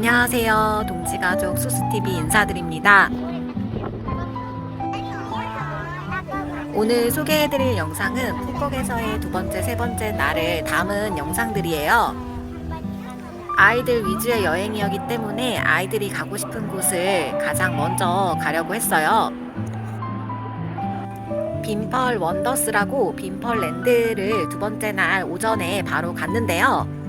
안녕하세요. 동지가족 수수TV 인사드립니다. 오늘 소개해드릴 영상은 푸꾸옥에서의 두 번째, 세 번째 날을 담은 영상들이에요. 아이들 위주의 여행이었기 때문에 아이들이 가고 싶은 곳을 가장 먼저 가려고 했어요. 빈펄 원더스라고 빈펄 랜드를 두 번째 날 오전에 바로 갔는데요.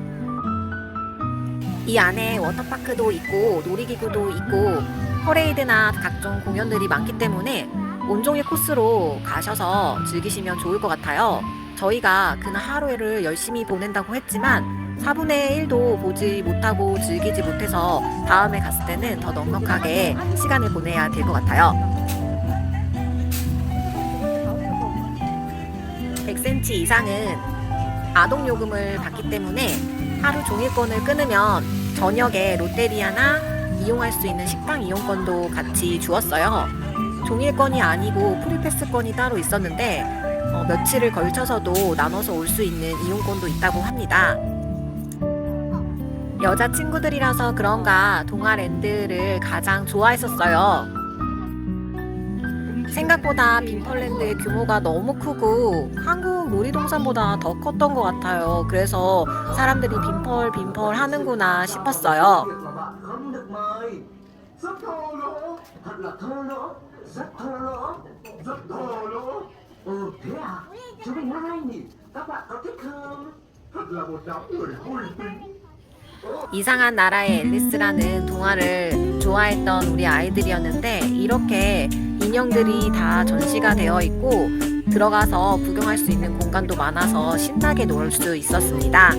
이 안에 워터파크도 있고 놀이기구도 있고 퍼레이드나 각종 공연들이 많기 때문에 온종일 코스로 가셔서 즐기시면 좋을 것 같아요. 저희가 그날 하루를 열심히 보낸다고 했지만 4분의 1도 보지 못하고 즐기지 못해서 다음에 갔을 때는 더 넉넉하게 시간을 보내야 될 것 같아요. 100cm 이상은 아동 요금을 받기 때문에 하루 종일권을 끊으면 저녁에 롯데리아나 이용할 수 있는 식당 이용권도 같이 주었어요. 종일권이 아니고 프리패스권이 따로 있었는데 어, 며칠을 걸쳐서도 나눠서 올 수 있는 이용권도 있다고 합니다. 여자 친구들이라서 그런가 동아랜드를 가장 좋아했었어요. 생각보다 빈펄랜드의 규모가 너무 크고 한국 놀이동산보다 더 컸던 것 같아요. 그래서 사람들이 빈펄 빈펄 하는구나 싶었어요. 이상한 나라의 앨리스라는 동화를 좋아했던 우리 아이들이었는데 이렇게 인형들이 다 전시가 되어 있고 들어가서 구경할 수 있는 공간도 많아서 신나게 놀 수 있었습니다.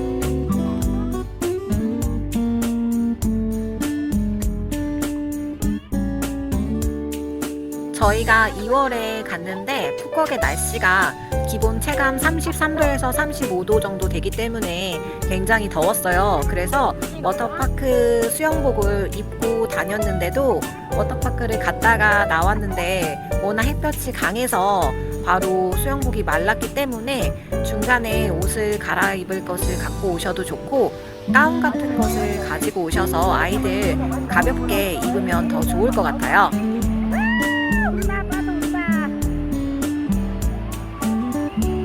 저희가 2월에 갔는데 푸꾸옥의 날씨가 기본 체감 33도에서 35도 정도 되기 때문에 굉장히 더웠어요. 그래서 워터파크 수영복을 입고 다녔는데도 워터파크를 갔다가 나왔는데 워낙 햇볕이 강해서 바로 수영복이 말랐기 때문에 중간에 옷을 갈아입을 것을 갖고 오셔도 좋고 가운 같은 것을 가지고 오셔서 아이들 가볍게 입으면 더 좋을 것 같아요.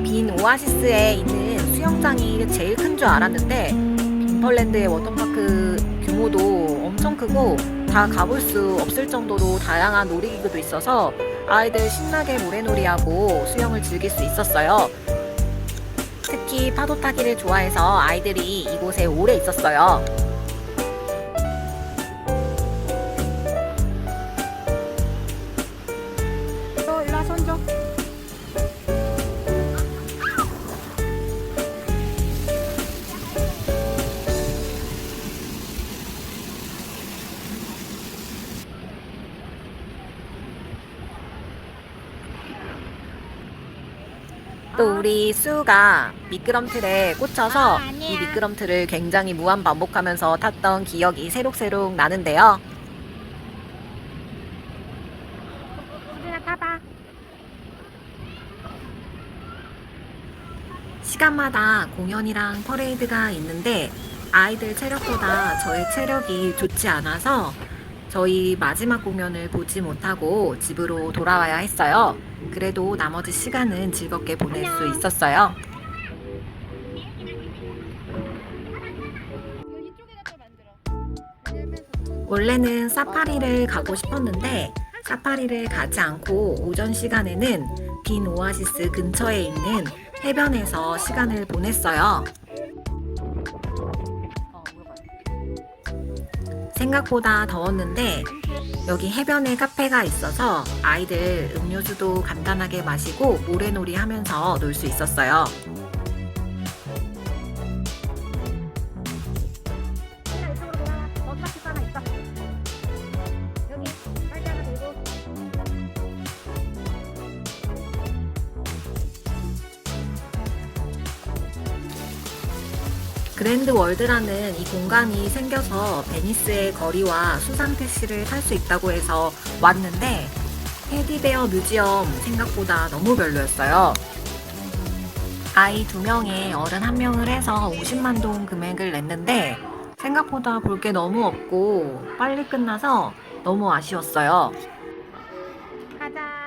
빈 오아시스에 있는 수영장이 제일 큰 줄 알았는데 빈펄랜드의 워터파크 규모도 엄청 크고 다 가볼 수 없을 정도로 다양한 놀이기구도 있어서 아이들 신나게 모래놀이하고 수영을 즐길 수 있었어요. 특히 파도 타기를 좋아해서 아이들이 이곳에 오래 있었어요. 또 우리 수가 미끄럼틀에 꽂혀서 이 미끄럼틀을 굉장히 무한 반복하면서 탔던 기억이 새록새록 나는데요. 시간마다 공연이랑 퍼레이드가 있는데 아이들 체력보다 저의 체력이 좋지 않아서 저희 마지막 공연을 보지 못하고 집으로 돌아와야 했어요. 그래도 나머지 시간은 즐겁게 보낼 수 있었어요. 원래는 사파리를 가고 싶었는데 사파리를 가지 않고 오전 시간에는 빈 오아시스 근처에 있는 해변에서 시간을 보냈어요. 생각보다 더웠는데 여기 해변에 카페가 있어서 아이들 음료수도 간단하게 마시고 모래놀이 하면서 놀 수 있었어요. 그랜드 월드라는 이 공간이 생겨서 베니스의 거리와 수상 택시를 탈 수 있다고 해서 왔는데 테디베어 뮤지엄 생각보다 너무 별로였어요. 아이 두 명에 어른 한 명을 해서 50만 동 금액을 냈는데 생각보다 볼 게 너무 없고 빨리 끝나서 너무 아쉬웠어요. 가자.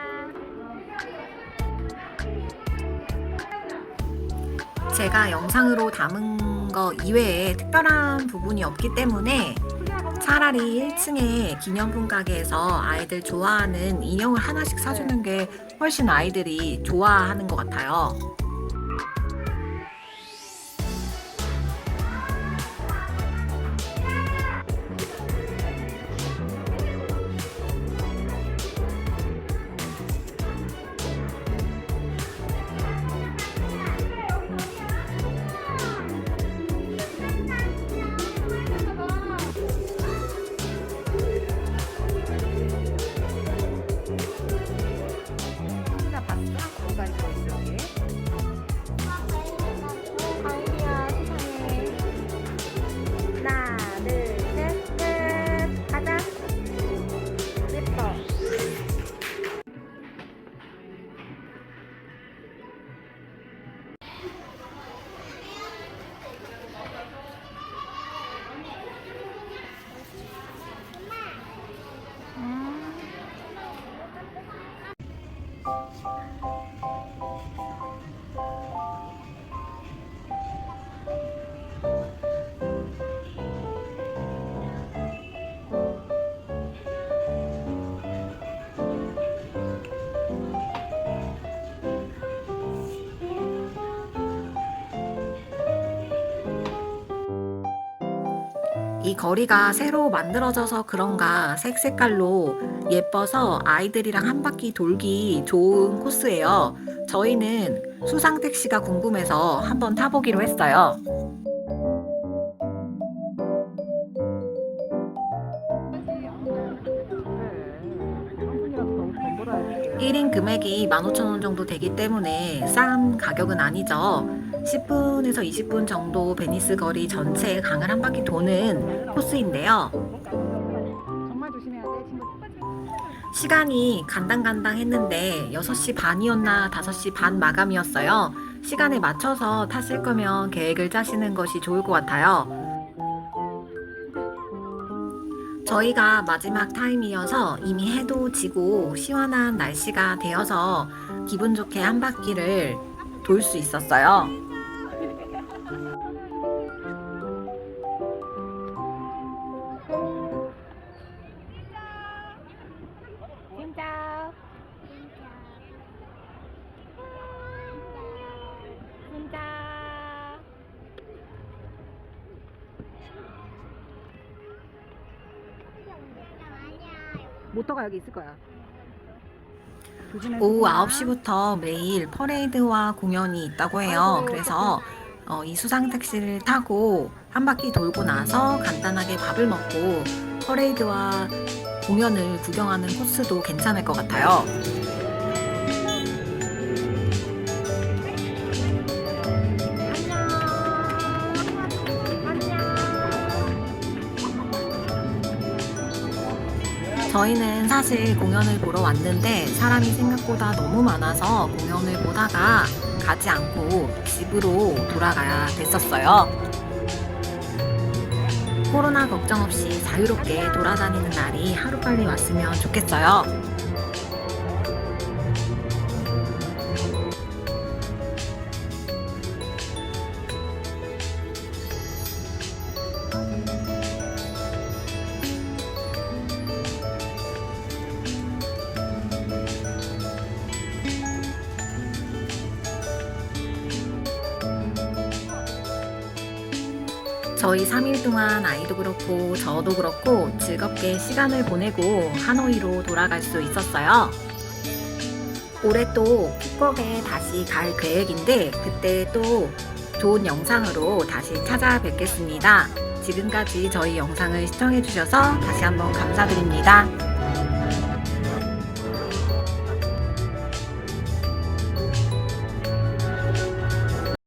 제가 영상으로 담은 거 이외에 특별한 부분이 없기 때문에 차라리 1층에 기념품 가게에서 아이들 좋아하는 인형을 하나씩 사주는 게 훨씬 아이들이 좋아하는 것 같아요. 이 거리가 새로 만들어져서 그런가 색 색깔로 예뻐서 아이들이랑 한 바퀴 돌기 좋은 코스예요. 저희는 수상 택시가 궁금해서 한번 타보기로 했어요. 일인 금액이 15,000원 정도 되기 때문에 싼 가격은 아니죠. 10분에서 20분 정도 베니스 거리 전체 강을 한 바퀴 도는 코스인데요. 시간이 간당간당 했는데 6시 반이었나 5시 반 마감이었어요. 시간에 맞춰서 타실 거면 계획을 짜시는 것이 좋을 것 같아요. 저희가 마지막 타임이어서 이미 해도 지고 시원한 날씨가 되어서 기분 좋게 한 바퀴를 돌 수 있었어요. 모터가 여기 있을 거야 오후 가. 9시부터 매일 퍼레이드와 공연이 있다고 해요. 그래서 어, 이 수상 택시를 타고 한 바퀴 돌고 나서 간단하게 밥을 먹고 퍼레이드와 공연을 구경하는 코스도 괜찮을 것 같아요. 저희는 사실 공연을 보러 왔는데 사람이 생각보다 너무 많아서 공연을 보다가 가지 않고 집으로 돌아가야 됐었어요. 코로나 걱정 없이 자유롭게 돌아다니는 날이 하루빨리 왔으면 좋겠어요. 저희 3일 동안 아이도 그렇고 저도 그렇고 즐겁게 시간을 보내고 하노이로 돌아갈 수 있었어요. 올해 또 푸꾸옥에 다시 갈 계획인데 그때 또 좋은 영상으로 다시 찾아뵙겠습니다. 지금까지 저희 영상을 시청해주셔서 다시 한번 감사드립니다.